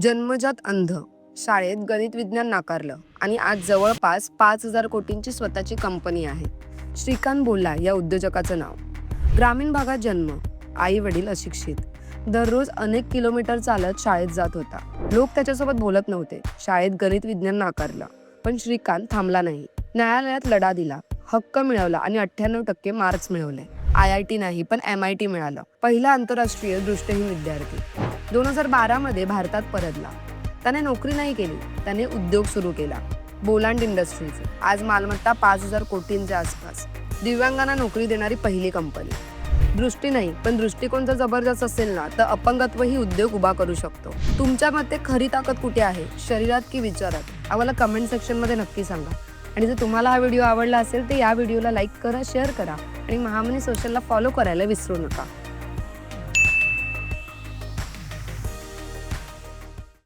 जन्मजात अंध. शाळेत गणित विज्ञान नाकारलं आणि आज जवळपास पाच हजार कोटींची स्वतःची कंपनी आहे. श्रीकांत बोला या उद्योजकाचं नाव. ग्रामीण भागात जन्म. आई वडील अशिक्षित. दररोज अनेक किलोमीटर चालत शाळेत जात होता. लोक त्याच्यासोबत बोलत नव्हते. शाळेत गणित विज्ञान नाकारलं. पण श्रीकांत थांबला नाही. न्यायालयात लढा दिला. हक्क मिळवला आणि अठ्ठ्याण्णव टक्के मार्क्स मिळवले. आय आय टी नाही पण एम आय टी मिळालं. पहिला आंतरराष्ट्रीय दृष्टहीन विद्यार्थी. दोन हजार बारामध्ये भारतात परतला. त्याने नोकरी नाही केली त्याने उद्योग सुरू केला. बोलांड इंडस्ट्रीज आज मालमत्ता पाच हजार कोटींच्या आसपास. दिव्यांगांना नोकरी देणारी पहिली कंपनी. दृष्टी नाही पण दृष्टिकोन जर जबरदस्त असेल ना तर अपंगत्व ही उद्योग उभा करू शकतो. तुमच्या मते खरी ताकद कुठे आहे? शरीरात की विचारात? आम्हाला कमेंट सेक्शनमध्ये नक्की सांगा. आणि जर तुम्हाला हा व्हिडिओ आवडला असेल तर या व्हिडिओला लाईक करा शेअर करा. आणि महामनी सोशलला फॉलो करायला विसरू नका.